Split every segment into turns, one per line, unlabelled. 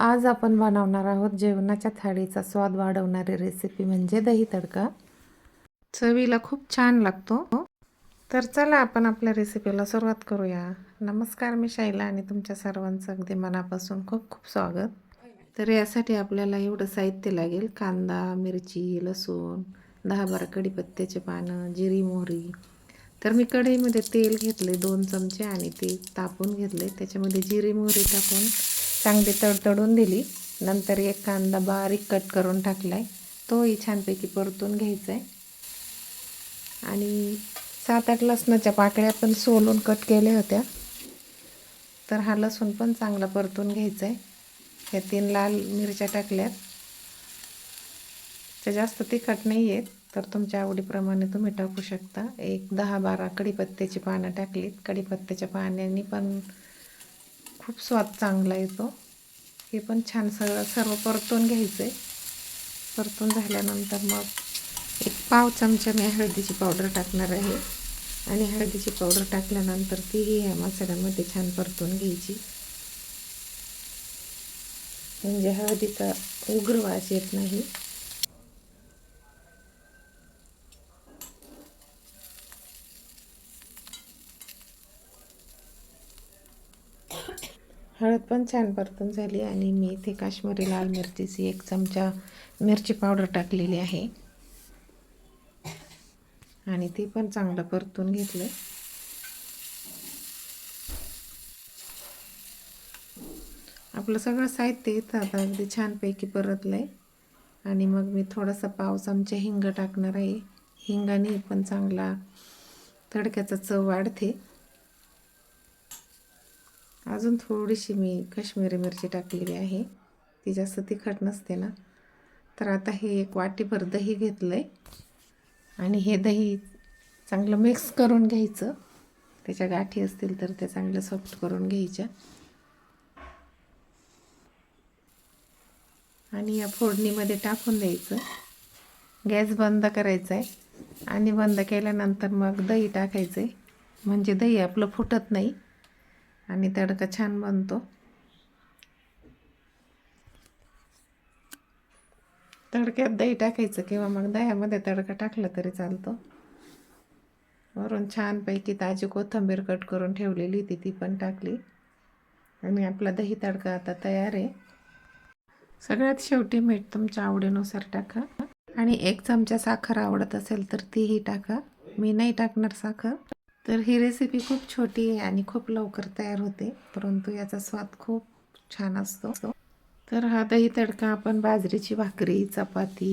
आज आपण बनवणार आहोत जेवणाच्या थाळीचा स्वाद वाढवणारी रेसिपी म्हणजे दही तडका. चवीला खूप छान लागतो. तर चला आपण आपल्या रेसिपीला सुरुवात करूया. नमस्कार मी शैला आणि तुमच्या सर्वांचं अगदी मनापासून खूप खूप स्वागत. तर यासाठी आपल्याला एवढं साहित्य लागेल. कांदा मिरची लसूण दहा बारा कढीपत्त्याचे पानं जिरी मोहरी. तर मी कढईमध्ये तेल घेतले दोन चमचे आणि ते तापून घेतले त्याच्यामध्ये जिरी मोहरी टाकून चांगली तडतडून दिली. नंतर एक कांदा बारीक कट करून टाकलाय. तोही छानपैकी परतून घ्यायचा आहे आणि सात आठ लसणाच्या पाकळ्या पण सोलून कट केल्या होत्या. तर हा लसूण पण चांगला परतून घ्यायचा आहे ह्या तीन लाल मिरच्या टाकल्यात. त्या जास्त तिखट नाही आहेत तर तुमच्या आवडीप्रमाणे तुम्ही टाकू शकता. एक दहा बारा कढीपत्त्याची पानं टाकलीत. कढीपत्त्याच्या पाण्याने पण खूप स्वाद चांगला येतो. हे पण छान सगळं सर्व परतून घ्यायचं. आहे परतून झाल्यानंतर मग एक पाव चमचा मी हळदीची पावडर टाकणार आहे. आणि हळदीची पावडर टाकल्यानंतर तीही ह्या मसाल्यामध्ये छान परतून घ्यायची. म्हणजे हळदीचा उग्र वास येत नाही. हळद पण छान परतून झाली आणि मी इथे काश्मीरी लाल मिरचीची एक चमचा मिरची पावडर टाकलेली आहे. आणि ती पण चांगलं परतून घेतलं आपलं सगळं साहित्य इथं आता अगदी छानपैकी परतलं आहे आणि मग मी थोडासा पाव चमचा हिंग टाकणार आहे. हिंगाने पण चांगला तडक्याचा चव वाढते. अजून थोडीशी मी काश्मीरी मिरची टाकलेली आहे. ती जास्त तिखट नसते ना. तर आता हे एक वाटीभर दही घेतलं आहे आणि हे दही चांगलं मिक्स करून घ्यायचं. त्याच्या गाठी असतील तर ते चांगलं सॉफ्ट करून घ्यायच्या. आणि या फोडणीमध्ये टाकून द्यायचं. गॅस बंद करायचा आहे आणि बंद केल्यानंतर मग दही टाकायचं आहे म्हणजे दही आपलं फुटत नाही. आणि तडका छान बनतो. तडक्यात दही टाकायचं किंवा मग दह्यामध्ये तडका टाकला तरी चालतो. वरून छानपैकी ताजी कोथिंबीर कट करून ठेवलेली ती ती पण टाकली. आणि आपला दही तडका आता तयार आहे. सगळ्यात शेवटी मीठ तुमच्या आवडीनुसार टाका. आणि एक चमचा साखर आवडत असेल तर तीही टाका. मी नाही टाकणार साखर. तर ही रेसिपी खूप छोटी आहे आणि खूप लवकर तयार होते परंतु याचा स्वाद खूप छान असतो. तर हा दही तडका आपण बाजरीची भाकरी चपाती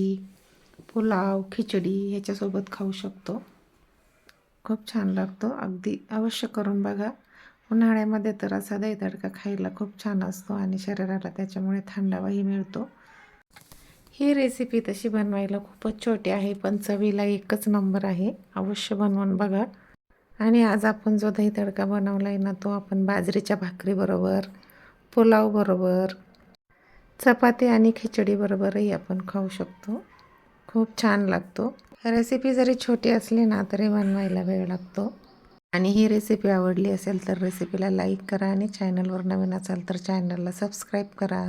पुलाव खिचडी ह्याच्यासोबत खाऊ शकतो. खूप छान लागतो. अगदी अवश्य करून बघा. उन्हाळ्यामध्ये तर असा दही तडका खायला खूप छान असतो आणि शरीराला त्याच्यामुळे थंडावाही मिळतो. ही रेसिपी तशी बनवायला खूपच छोटी आहे पण चवीला एकच नंबर आहे. अवश्य बनवून बघा. आणि आज आपण जो दही तडका बनवला आहे ना तो आपण बाजरीच्या भाकरीबरोबर पुलावबरोबर चपाती आणि खिचडीबरोबरही आपण खाऊ शकतो. खूप छान लागतो. रेसिपी जरी छोटी असली ना तरी बनवायला वेळ लागतो. आणि ही रेसिपी आवडली असेल तर रेसिपीला लाईक करा आणि चॅनलवर नवीन असाल तर चॅनलला सबस्क्राईब करा.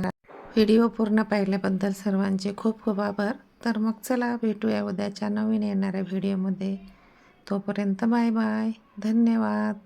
व्हिडिओ पूर्ण पाहिल्याबद्दल सर्वांचे खूप खूप आभार. तर मग चला भेटूया उद्याच्या नवीन येणाऱ्या व्हिडिओमध्ये. तोपर्यंत बाय बाय. धन्यवाद.